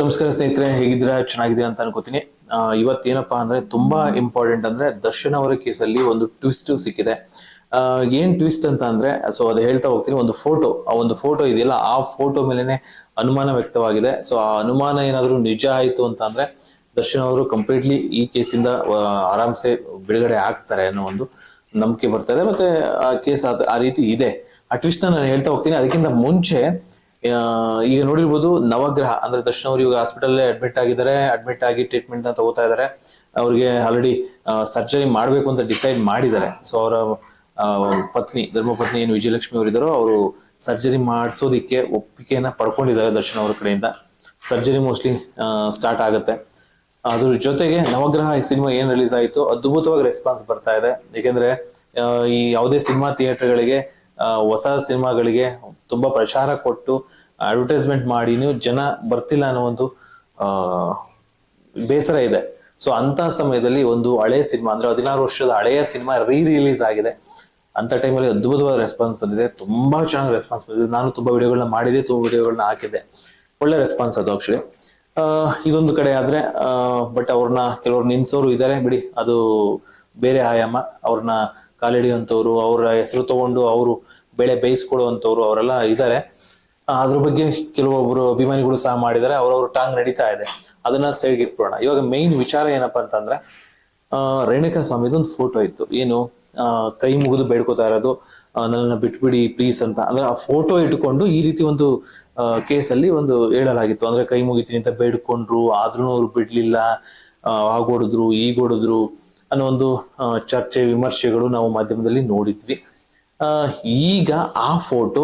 ನಮಸ್ಕಾರ ಸ್ನೇಹಿತರೆ, ಹೇಗಿದ್ದೀರಾ? ಚೆನ್ನಾಗಿದ್ದೀರಾ ಅಂತ ಅನ್ಕೋತೀನಿ. ಇವತ್ತೇನಪ್ಪಾ ಅಂದ್ರೆ ತುಂಬಾ ಇಂಪಾರ್ಟೆಂಟ್ ಅಂದ್ರೆ ದರ್ಶನ್ ಅವರ ಕೇಸಲ್ಲಿ ಒಂದು ಟ್ವಿಸ್ಟ್ ಸಿಕ್ಕಿದೆ. ಏನ್ ಟ್ವಿಸ್ಟ್ ಅಂತ ಅಂದ್ರೆ ಸೊ ಅದು ಹೇಳ್ತಾ ಹೋಗ್ತೀನಿ, ಒಂದು ಫೋಟೋ ಆ ಒಂದು ಫೋಟೋ ಇದೆಯಲ್ಲ, ಆ ಫೋಟೋ ಮೇಲೆನೆ ಅನುಮಾನ ವ್ಯಕ್ತವಾಗಿದೆ. ಸೊ ಆ ಅನುಮಾನ ಏನಾದರೂ ನಿಜ ಆಯ್ತು ಅಂತ ಅಂದ್ರೆ ದರ್ಶನ್ ಅವರು ಕಂಪ್ಲೀಟ್ಲಿ ಈ ಕೇಸಿಂದ ಆರಾಮ್ಸೆ ಬಿಡುಗಡೆ ಆಗ್ತಾರೆ ಅನ್ನೋ ಒಂದು ನಂಬಿಕೆ ಬರ್ತಾರೆ ಮತ್ತೆ ಆ ಕೇಸ್ ಆ ರೀತಿ ಇದೆ. ಆ ಟ್ವಿಸ್ಟ್ ನಾನು ಹೇಳ್ತಾ ಹೋಗ್ತೀನಿ. ಅದಕ್ಕಿಂತ ಮುಂಚೆ ಈಗ ನೋಡಿರ್ಬೋದು ನವಗ್ರಹ, ಅಂದ್ರೆ ದರ್ಶನ್ ಅವರು ಇವಾಗ ಹಾಸ್ಪಿಟಲ್ ಅಡ್ಮಿಟ್ ಆಗಿದ್ದಾರೆ ಅಡ್ಮಿಟ್ ಆಗಿ ಟ್ರೀಟ್ಮೆಂಟ್ನ ತಗೋತಾ ಇದ್ದಾರೆ. ಅವ್ರಿಗೆ ಆಲ್ರೆಡಿ ಸರ್ಜರಿ ಮಾಡ್ಬೇಕು ಅಂತ ಡಿಸೈಡ್ ಮಾಡಿದ್ದಾರೆ. ಸೊ ಅವರ ಪತ್ನಿ, ಧರ್ಮಪತ್ನಿ ಏನು ವಿಜಯಲಕ್ಷ್ಮಿ ಅವರಿದ್ದಾರೋ, ಅವರು ಸರ್ಜರಿ ಮಾಡಿಸೋದಿಕ್ಕೆ ಒಪ್ಪಿಗೆಯನ್ನ ಪಡ್ಕೊಂಡಿದ್ದಾರೆ ದರ್ಶನ್ ಅವ್ರ ಕಡೆಯಿಂದ. ಸರ್ಜರಿ ಮೋಸ್ಟ್ಲಿ ಸ್ಟಾರ್ಟ್ ಆಗುತ್ತೆ. ಅದ್ರ ಜೊತೆಗೆ ನವಗ್ರಹ ಈ ಸಿನಿಮಾ ಏನ್ ರಿಲೀಸ್ ಆಯಿತು, ಅದ್ಭುತವಾಗಿ ರೆಸ್ಪಾನ್ಸ್ ಬರ್ತಾ ಇದೆ. ಯಾಕೆಂದ್ರೆ ಈ ಯಾವುದೇ ಸಿನಿಮಾ ಥಿಯೇಟರ್ಗಳಿಗೆ ಹೊಸ ಸಿನಿಮಾಗಳಿಗೆ ತುಂಬಾ ಪ್ರಚಾರ ಕೊಟ್ಟು ಅಡ್ವರ್ಟೈಸ್ಮೆಂಟ್ ಮಾಡಿನೂ ಜನ ಬರ್ತಿಲ್ಲ ಅನ್ನೋ ಒಂದು ಬೇಸರ ಇದೆ. ಸೊ ಅಂತ ಸಮಯದಲ್ಲಿ ಒಂದು ಹಳೆಯ ಸಿನಿಮಾ, ಅಂದ್ರೆ ಹದಿನಾರು ವರ್ಷದ ಹಳೆಯ ಸಿನಿಮಾ ರೀ ರಿಲೀಸ್ ಆಗಿದೆ ಅಂತ ಟೈಮಲ್ಲಿ ಅದ್ಭುತವಾದ ರೆಸ್ಪಾನ್ಸ್ ಬಂದಿದೆ. ತುಂಬಾ ಚೆನ್ನಾಗಿ ರೆಸ್ಪಾನ್ಸ್ ಬಂದಿದೆ. ನಾನು ತುಂಬಾ ವಿಡಿಯೋಗಳನ್ನ ಮಾಡಿದೆ ತುಂಬಾ ವಿಡಿಯೋಗಳನ್ನ ಹಾಕಿದ್ದೆ. ಒಳ್ಳೆ ರೆಸ್ಪಾನ್ಸ್ ಅದು ಆಕ್ಚುಲಿ ಇದೊಂದು ಕಡೆ ಆದ್ರೆ ಬಟ್ ಅವ್ರನ್ನ ಕೆಲವ್ರು ನಿನ್ಸೋರು ಇದಾರೆ. ಬಿಡಿ, ಅದು ಬೇರೆ ಆಯಾಮ. ಅವ್ರನ್ನ ಕಾಲಿಡಿಯುವಂಥವ್ರು, ಅವರ ಹೆಸರು ತಗೊಂಡು ಅವರು ಬೆಳೆ ಬೇಯಿಸ್ಕೊಳ್ಳುವಂಥವ್ರು ಅವರೆಲ್ಲ ಇದ್ದಾರೆ. ಅದ್ರ ಬಗ್ಗೆ ಕೆಲವೊಬ್ರು ಅಭಿಮಾನಿಗಳು ಸಹ ಮಾಡಿದ್ದಾರೆ. ಅವ್ರವ್ರ ಟಾಂಗ್ ನಡೀತಾ ಇದೆ. ಅದನ್ನ ಸೈಡ್ಗೆ ಇಟ್ಬಿಡೋಣ ಇವಾಗ ಮೈನ್ ವಿಚಾರ ಏನಪ್ಪಾ ಅಂತಂದ್ರೆ ರೇಣುಕಾ ಸ್ವಾಮಿದು ಒಂದು ಫೋಟೋ ಇತ್ತು. ಏನು ಕೈ ಮುಗಿದು ಬೇಡ್ಕೋತಾ ಇರೋದು ನನ್ನನ್ನು ಬಿಟ್ಬಿಡಿ ಪ್ಲೀಸ್ ಅಂತ. ಅಂದ್ರೆ ಆ ಫೋಟೋ ಇಟ್ಕೊಂಡು ಈ ರೀತಿ ಒಂದು ಕೇಸಲ್ಲಿ ಒಂದು ಹೇಳಲಾಗಿತ್ತು. ಅಂದ್ರೆ ಕೈ ಮುಗಿತೀನಿ ಅಂತ ಬೇಡ್ಕೊಂಡ್ರು ಆದ್ರೂ ಅವ್ರು ಬಿಡ್ಲಿಲ್ಲ ಆಗೋಡಿದ್ರು ಈಗೋಡಿದ್ರು ಅನ್ನೋ ಒಂದು ಚರ್ಚೆ, ವಿಮರ್ಶೆಗಳು ನಾವು ಮಾಧ್ಯಮದಲ್ಲಿ ನೋಡಿದ್ವಿ. ಈಗ ಆ ಫೋಟೋ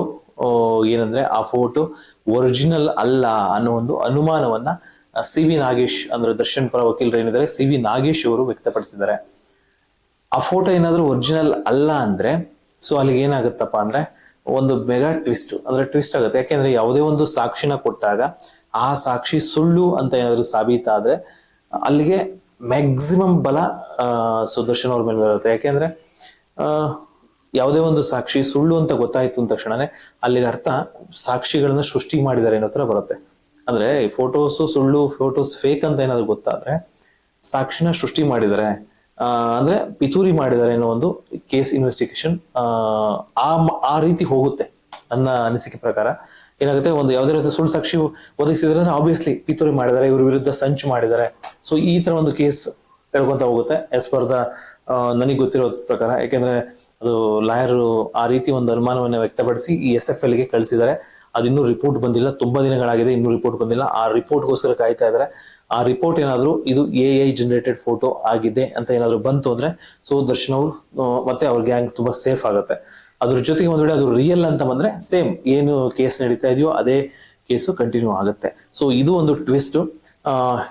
ಏನಂದ್ರೆ ಆ ಫೋಟೋ ಒರಿಜಿನಲ್ ಅಲ್ಲ ಅನ್ನೋ ಒಂದು ಅನುಮಾನವನ್ನ ಸಿ ವಿ ನಾಗೇಶ್, ಅಂದ್ರೆ ದರ್ಶನ್ ಪರ ವಕೀಲರು ಏನಿದ್ದಾರೆ, ಸಿ ವಿ ನಾಗೇಶ್ ಅವರು ವ್ಯಕ್ತಪಡಿಸಿದ್ದಾರೆ. ಆ ಫೋಟೋ ಏನಾದ್ರೂ ಒರಿಜಿನಲ್ ಅಲ್ಲ ಅಂದ್ರೆ, ಸೊ ಅಲ್ಲಿಗೆ ಏನಾಗುತ್ತಪ್ಪ ಅಂದ್ರೆ, ಒಂದು ಮೆಗಾ ಟ್ವಿಸ್ಟ್, ಅಂದ್ರೆ ಟ್ವಿಸ್ಟ್ ಆಗುತ್ತೆ. ಯಾಕೆಂದ್ರೆ ಯಾವುದೇ ಒಂದು ಸಾಕ್ಷಿನ ಕೊಟ್ಟಾಗ, ಆ ಸಾಕ್ಷಿ ಸುಳ್ಳು ಅಂತ ಏನಾದ್ರು ಸಾಬೀತಾದ್ರೆ, ಅಲ್ಲಿಗೆ ಮ್ಯಾಕ್ಸಿಮಮ್ ಬಲ ಸುದರ್ಶನ್ ಅವ್ರ ಮೇಲೆ ಬರುತ್ತೆ ಯಾಕೆಂದ್ರೆ ಯಾವುದೇ ಒಂದು ಸಾಕ್ಷಿ ಸುಳ್ಳು ಅಂತ ಗೊತ್ತಾಯ್ತು ಅಂದ ತಕ್ಷಣನೇ ಅಲ್ಲಿಗೆ ಅರ್ಥ ಸಾಕ್ಷಿಗಳನ್ನ ಸೃಷ್ಟಿ ಮಾಡಿದ್ದಾರೆ ಅನ್ನೋ ತರ ಬರುತ್ತೆ. ಅಂದ್ರೆ ಫೋಟೋಸ್ ಸುಳ್ಳು ಫೋಟೋಸ್ ಫೇಕ್ ಅಂತ ಏನಾದ್ರು ಗೊತ್ತಾದ್ರೆ ಸಾಕ್ಷಿನ ಸೃಷ್ಟಿ ಮಾಡಿದ್ದಾರೆ. ಅಂದ್ರೆ ಪಿತೂರಿ ಮಾಡಿದ್ದಾರೆ ಅನ್ನೋ ಒಂದು ಕೇಸ್ ಇನ್ವೆಸ್ಟಿಗೇಷನ್ ಆ ಆ ರೀತಿ ಹೋಗುತ್ತೆ ನನ್ನ ಅನಿಸಿಕೆ ಪ್ರಕಾರ. ಏನಾಗುತ್ತೆ, ಒಂದು ಯಾವುದೇ ರೀತಿ ಸುಳ್ಳು ಸಾಕ್ಷಿ ಒದಗಿಸಿದ್ರೆ ಆಬ್ವಿಯಸ್ಲಿ ಪಿತೂರಿ ಮಾಡಿದ್ದಾರೆ, ಇವ್ರ ವಿರುದ್ಧ ಸಂಚು ಮಾಡಿದ್ದಾರೆ. ಸೊ ಈ ತರ ಒಂದು ಕೇಸ್ ಹೇಳ್ಕೊಂತ ಹೋಗುತ್ತೆ ಎಸ್ ಪರ್ ದ ನನಗೆ ಗೊತ್ತಿರೋ ಪ್ರಕಾರ. ಯಾಕೆಂದ್ರೆ, ಅದು ಲಾಯರ್ ಆ ರೀತಿ ಒಂದು ಅನುಮಾನವನ್ನು ವ್ಯಕ್ತಪಡಿಸಿ ಈ ಎಸ್ ಎಫ್ ಎಲ್ಗೆ ಕಳಿಸಿದ್ದಾರೆ. ಅದಿನ್ನೂ ರಿಪೋರ್ಟ್ ಬಂದಿಲ್ಲ. ತುಂಬಾ ದಿನಗಳಾಗಿದೆ, ಇನ್ನೂ ರಿಪೋರ್ಟ್ ಬಂದಿಲ್ಲ. ಆ ರಿಪೋರ್ಟ್ಗೋಸ್ಕರ ಕಾಯ್ತಾ ಇದ್ದಾರೆ ಆ ರಿಪೋರ್ಟ್ ಏನಾದರೂ, ಇದು ಎ ಐ ಜನರೇಟೆಡ್ ಫೋಟೋ ಆಗಿದೆ ಅಂತ ಏನಾದರೂ ಬಂತು ಅಂದ್ರೆ ಸೊ ದರ್ಶನ್ ಅವರು ಮತ್ತೆ ಅವ್ರ ಗ್ಯಾಂಗ್ ತುಂಬಾ ಸೇಫ್ ಆಗುತ್ತೆ. ಅದ್ರ ಜೊತೆಗೆ ಒಂದ್ ವೇಳೆ ಅದು ರಿಯಲ್ ಅಂತ ಬಂದ್ರೆ ಸೇಮ್ ಏನು ಕೇಸ್ ನಡೀತಾ ಇದೆಯೋ, ಅದೇ ಕೇಸು ಕಂಟಿನ್ಯೂ ಆಗುತ್ತೆ. ಸೊ ಇದು ಒಂದು ಟ್ವಿಸ್ಟ್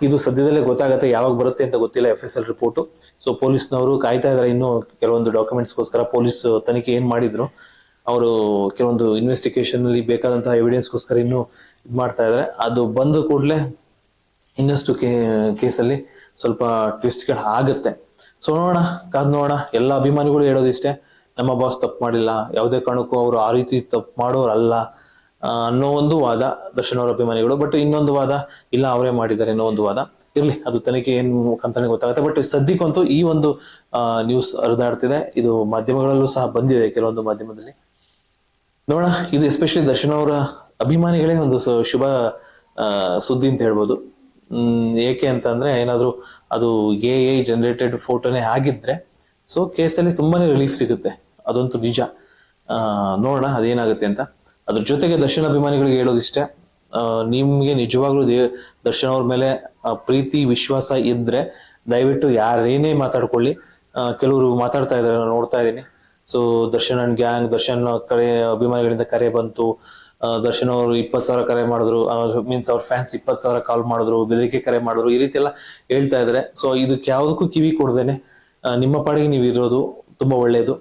ಇದು ಸದ್ಯದಲ್ಲೇ ಗೊತ್ತಾಗುತ್ತೆ, ಯಾವಾಗ ಬರುತ್ತೆ ಅಂತ ಗೊತ್ತಿಲ್ಲ F S L report so ಪೊಲೀಸ್ನವರು ಕಾಯ್ತಾ ಇದ್ದಾರೆ ಇನ್ನು ಕೆಲವೊಂದು ಡಾಕ್ಯುಮೆಂಟ್ಸ್ಗೋಸ್ಕರ ಪೊಲೀಸ್ ತನಿಖೆ ಏನ್ ಮಾಡಿದ್ರು, ಅವರು ಕೆಲವೊಂದು ಇನ್ವೆಸ್ಟಿಗೇಷನ್ ಅಲ್ಲಿ ಬೇಕಾದಂತಹ ಎವಿಡೆನ್ಸ್ಗೋಸ್ಕರ ಇನ್ನೂ ಇದು ಮಾಡ್ತಾ ಇದ್ದಾರೆ ಅದು ಬಂದ ಕೂಡಲೇ ಇನ್ನಷ್ಟು ಕೇ, ಕೇಸಲ್ಲಿ ಸ್ವಲ್ಪ ಟ್ವಿಸ್ಟ್ಗಳು ಆಗುತ್ತೆ. ಸೊ ನೋಡೋಣ, ಕಾದ್ ನೋಡೋಣ. ಎಲ್ಲ ಅಭಿಮಾನಿಗಳು ಹೇಳೋದಿಷ್ಟೇ, ನಮ್ಮ ಬಾಸ್ ತಪ್ಪು ಮಾಡಿಲ್ಲ. ಯಾವುದೇ ಕಾರಣಕ್ಕೂ ಅವರು ಆ ರೀತಿ ತಪ್ಪು ಮಾಡೋರಲ್ಲ. ಅನ್ನೋ ಒಂದು ವಾದ ದರ್ಶನ್ ಅವರ ಅಭಿಮಾನಿಗಳು ಬಟ್ ಇನ್ನೊಂದು ವಾದ ಇಲ್ಲ, ಅವರೇ ಮಾಡಿದ್ದಾರೆ ಅನ್ನೋ ಒಂದು ವಾದ. ಇರ್ಲಿ, ಅದು ತನಿಖೆ ಏನು ಮುಖಾಂತರ ಗೊತ್ತಾಗುತ್ತೆ ಬಟ್ ಸದ್ಯಕ್ಕಂತೂ ಈ ಒಂದು ನ್ಯೂಸ್ ಹರಿದಾಡ್ತಿದೆ. ಇದು ಮಾಧ್ಯಮಗಳಲ್ಲೂ ಸಹ ಬಂದಿದೆ ಕೆಲವೊಂದು ಮಾಧ್ಯಮದಲ್ಲಿ. ನೋಡೋಣ, ಇದು ಎಸ್ಪೆಷಲಿ ದರ್ಶನ್ ಅವರ ಅಭಿಮಾನಿಗಳೇ ಒಂದು ಶುಭ ಸುದ್ದಿ ಅಂತ ಹೇಳ್ಬೋದು. ಏಕೆ ಅಂತಂದ್ರೆ ಏನಾದರೂ ಅದು ಎ ಐ ಜನರೇಟೆಡ್ ಫೋಟೋನೇ ಆಗಿದ್ರೆ ಸೊ ಕೇಸಲ್ಲಿ ತುಂಬಾನೇ ರಿಲೀಫ್ ಸಿಗುತ್ತೆ. ಅದಂತೂ ನಿಜ. ನೋಡೋಣ, ಅದೇನಾಗುತ್ತೆ ಅಂತ. ಅದ್ರ ಜೊತೆಗೆ ದರ್ಶನ್ ಅಭಿಮಾನಿಗಳಿಗೆ ಹೇಳೋದಿಷ್ಟೇ ನಿಮ್ಗೆ ನಿಜವಾಗ್ಲೂ ದೇ, ದರ್ಶನ್ ಅವ್ರ ಮೇಲೆ ಪ್ರೀತಿ, ವಿಶ್ವಾಸ ಇದ್ರೆ ದಯವಿಟ್ಟು ಯಾರೇನೇ ಮಾತಾಡ್ಕೊಳ್ಳಿ. ಕೆಲವರು ಮಾತಾಡ್ತಾ ಇದ್ದಾರೆ, ನಾನು ನೋಡ್ತಾ ಇದ್ದೀನಿ. So Darshan and gang Darshan ಕರೆ, ಅಭಿಮಾನಿಗಳಿಂದ ಕರೆ ಬಂತು. ದರ್ಶನ್ ಅವರು ಇಪ್ಪತ್ತು ಸಾವಿರ ಕರೆ ಮಾಡಿದ್ರು. ಮೀನ್ಸ್ ಅವ್ರ ಫ್ಯಾನ್ಸ್ ಇಪ್ಪತ್ತು ಸಾವಿರ ಕಾಲ್ ಮಾಡಿದ್ರು, ಬೆದರಿಕೆ ಕರೆ ಮಾಡಿದ್ರು, ಈ ರೀತಿ ಎಲ್ಲ ಹೇಳ್ತಾ ಇದ್ದಾರೆ. ಸೊ ಇದಕ್ಕೆ ಯಾವುದಕ್ಕೂ ಕಿವಿ ಕೊಡ್ದೇನೆ ನಿಮ್ಮ ಪಾಡಿಗೆ ನೀವು ಇರೋದು ತುಂಬಾ ಒಳ್ಳೆಯದು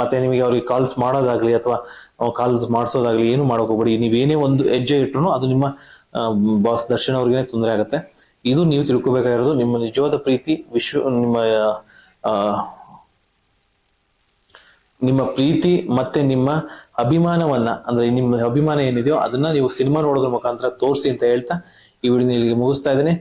ಮತ್ತೆ ನಿಮಗೆ ಅವ್ರಿಗೆ ಕಾಲ್ಸ್ ಮಾಡೋದಾಗ್ಲಿ ಅಥವಾ ಕಾಲ್ಸ್ ಮಾಡಿಸೋದಾಗ್ಲಿ ಏನು ಹೋಗ್ಬೇಡಿ ನೀವೇನೇ ಒಂದು ಹೆಜ್ಜೆ ಇಟ್ರು ಅದು ನಿಮ್ಮ ಬಾಸ್ ದರ್ಶನ್ ಅವ್ರಿಗೆ ತೊಂದರೆ ಆಗುತ್ತೆ. ಇದು ನೀವು ತಿಳ್ಕೊಬೇಕಾಗಿರೋದು ನಿಮ್ಮ ನಿಜವಾದ ಪ್ರೀತಿ, ವಿಶ್ವ, ನಿಮ್ಮ ನಿಮ್ಮ ಪ್ರೀತಿ ಮತ್ತೆ ನಿಮ್ಮ ಅಭಿಮಾನವನ್ನ, ಅಂದ್ರೆ ನಿಮ್ಮ ಅಭಿಮಾನ ಏನಿದೆಯೋ ಅದನ್ನ ನೀವು ಸಿನಿಮಾ ನೋಡೋದ್ರ ಮುಖಾಂತರ ತೋರಿಸಿ ಅಂತ ಹೇಳ್ತಾ ಈ ವಿಡಿಯೋ ಇಲ್ಲಿಗೆ ಮುಗಿಸ್ತಾ ಇದ್ದೀನಿ.